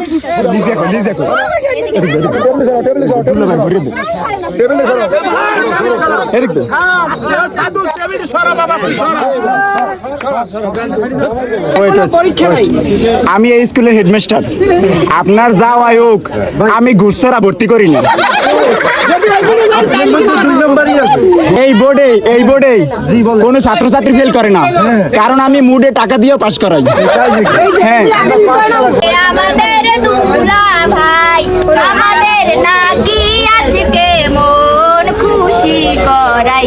পরীক্ষা নাই আমি এই স্কুলের হেডমাস্টার। আপনার যাওয়াই হোক, আমি ঘুষছরা ভর্তি করি না। এই বোর্ডে এই বোর্ডে কোনো ছাত্রছাত্রী ফেল করে না। কারণ আমি মুডে টাকা দিয়েও পাস করাই। হ্যাঁ। আমাদের ভাই। আমাদের নাকি আজকে মন খুশি করাই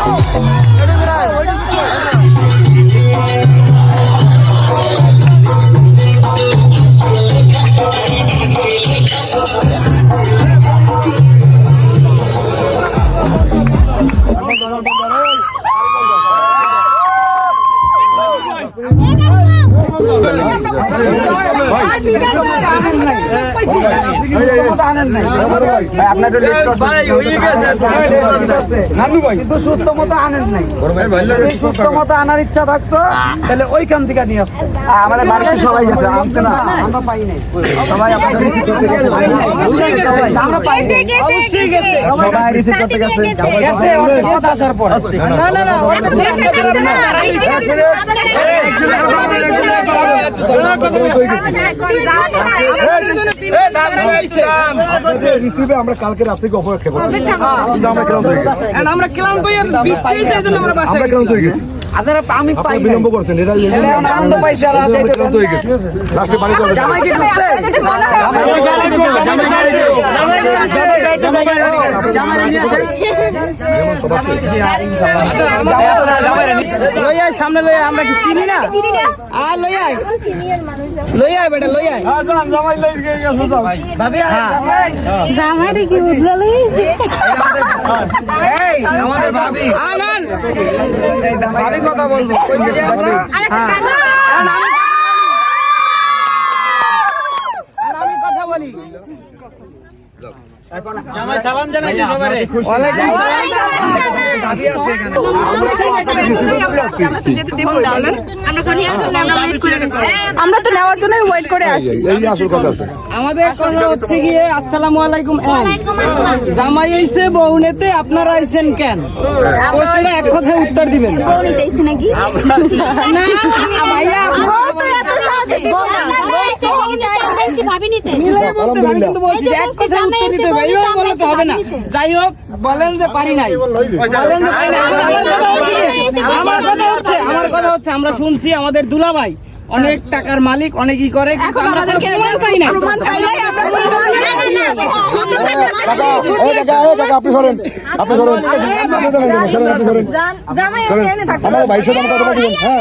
Oh! 别开枪！কিন্তু সুস্থ মতো আনেন নাই। যদি সুস্থ মতো আনার ইচ্ছা থাকতো তাহলে ওইখান থেকে নিয়ে আসতো। আমাদের বাড়িতে সবাই গেছে না। আমরা পাই নাই। সবাই। আমরা পাই অবশ্যই গেছে। সবাই receipt করতে গেছে। গেছে। ওর কথা আসার পর। না না না রিসিভে আমরা কালকে রাত থেকে অপেক্ষা করব। আমরা ক্লান্ত হয়ে গেছি। আমরা ক্লান্ত হয়ে গেছি। আপনারা আমি পাই বিলম্ব করছেন এটা এটা আনন্দ পাইছে আর আমরা যাইতে ক্লান্ত হয়ে গেছি লাস্টে বাড়ি যাবে জামাই কি করছে লইয়াই সামনে লইয়া আমরা কি চিনি না? আর লইয়াই লইয়াই বেটা লইয়াই ভাবি জামাইরে কি উদলাল হয়েছে এই আমাদের ভাবি। আনন ভাবি কথা বলব কই যে আমরা হ্যাঁ আর আমি- আর আমি কথা বলি জামাই সালাম জানাইছি সবারে ওয়ালাইকুম সালাম ভাবি আছে এখানে আমরা তো নেওয়ার জন্য ওয়েট করে আছি। আমাদের কথা হচ্ছে গিয়ে আসসালামু আলাইকুম। জামাই আইছে বউনেতে আপনারা আইছেন কেন? প্রশ্নটা এক কথায় উত্তর দিবেন। বউ নিতে নাকি? না ভাইয়া যাই হোক বলেন যে পারি নাই। আমার কথা হচ্ছে আমার কথা হচ্ছে আমরা শুনছি আমাদের দুলাভাই। অনেক টাকার মালিক অনেকই করে এখন আমাদেরকে প্রমাণ পাই না প্রমাণ পাই নাই, আমরা প্রমাণ পাই নাই। কাকা এই কাকা এই কাকা আপনি সরেন আপনি সরেন আপনি সরেন সরেন আপনি সরেন সরেন আমার ভাইয়ের সাথে কথা বলবেন হ্যাঁ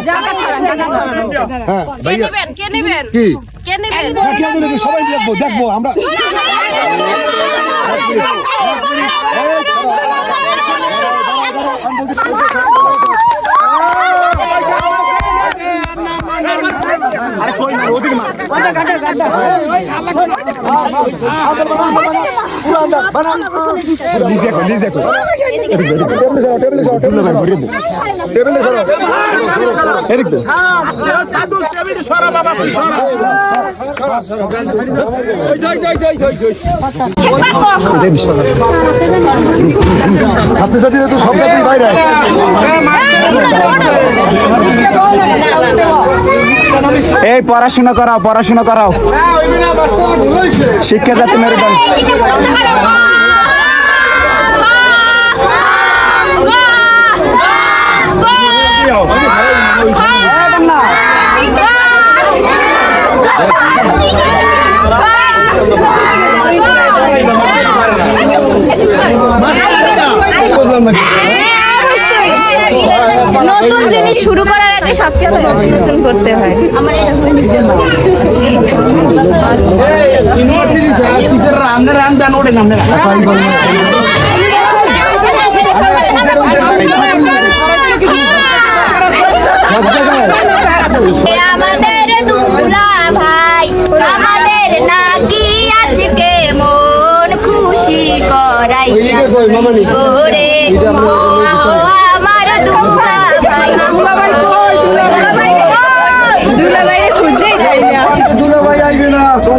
হ্যাঁ কে নেবেন কে নেবেন কি কে নেবেন হ্যাঁ, কে জানে সবাই দেখব দেখব আমরা লিজ দেখো ছাত্রছাত্রীরা তো সব বাইরে এই পড়াশোনা করাও পড়াশোনা করাও। শিক্ষা জাতি মেরুদণ্ড। নতুন জিনিস শুরু করার আগে সবচেয়ে ভালো নতুন করতে হয়। আমার আমাদের দুলা ভাই আমাদের নাকি আজকে মন খুশি করাই ওরে ও আমার দুলা ভাই দুলা ভাই কই দুলা ভাই কই দুলা ভাই খুঁজেই যাই না এই জায়গায় আপনি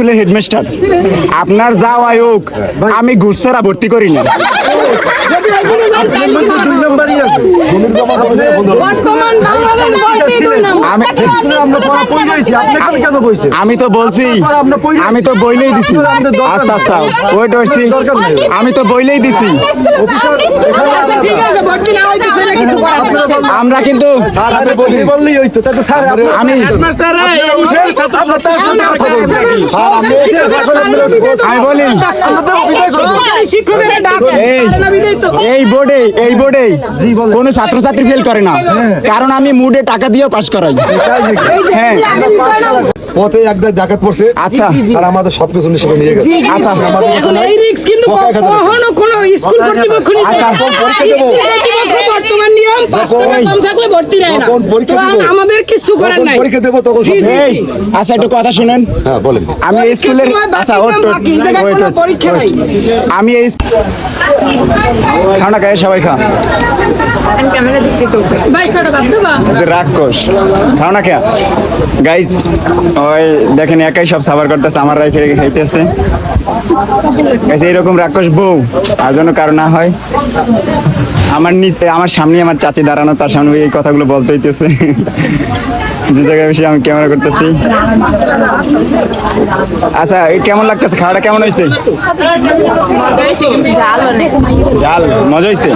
স্কুলের হেডমাস্টার আপনার যাওয়াই হোক আমি ঘুষছরা ভর্তি করি না। আমি আমরা পড়া পড়ে গেছি আপনি এখানে কেন বইছে আমি তো বলছি আমি তো বইলেই দিছি আচ্ছা আচ্ছা ওয়েট হইছি আমি তো বইলেই দিছি। আমরা কিন্তু স্যার আপনি বলি বললেই হইতো তাতে স্যার আমি আমি বলি এই বোর্ডে বোর্ডে কোন ছাত্রছাত্রী ফেল করে না। কারণ আমি মুডে টাকা দিয়ে পাশ করাই। হ্যাঁ। পথে একটা জাকাত পড়ছে। আচ্ছা। আর আমাদের সবকিছু নিয়ে নিয়ে গেছে। আচ্ছা এখন এই রিস্ক কিন্তু কখনো কোনো স্কুল কর্তৃপক্ষ নিতে আচ্ছা, পারে পরীক্ষা দেবো। কর্তৃপক্ষ বর্তমান নিয়ম কম থাকলে ভর্তি নেয় না। আমাদের কিছু করার নাই। পরীক্ষা দেবো তখন এই আচ্ছা একটু কথা শুনেন। হ্যাঁ বলেন। আমি স্কুলের আচ্ছা ওট কোনো পরীক্ষা নাই। আমি এই খানা খায় সবাই খা রাক্ষস খাও না খেয়া। গাইজ ওই দেখেন একাই সব সাবার করতেছে আমার রাই খেয়ে খাইতেছে। গাইজ এইরকম রাক্ষস বউ আর জন্য কারও না হয়। আমার নিচে আমার সামনে আমার চাচি দাঁড়ানো তার সামনে এই কথাগুলো বলতে হইতেছে। যে জায়গায় বসে আমি ক্যামেরা করতেছি। আচ্ছা এই কেমন লাগতেছে? খাওয়াটা কেমন হয়েছে? জাল মজা হয়েছে?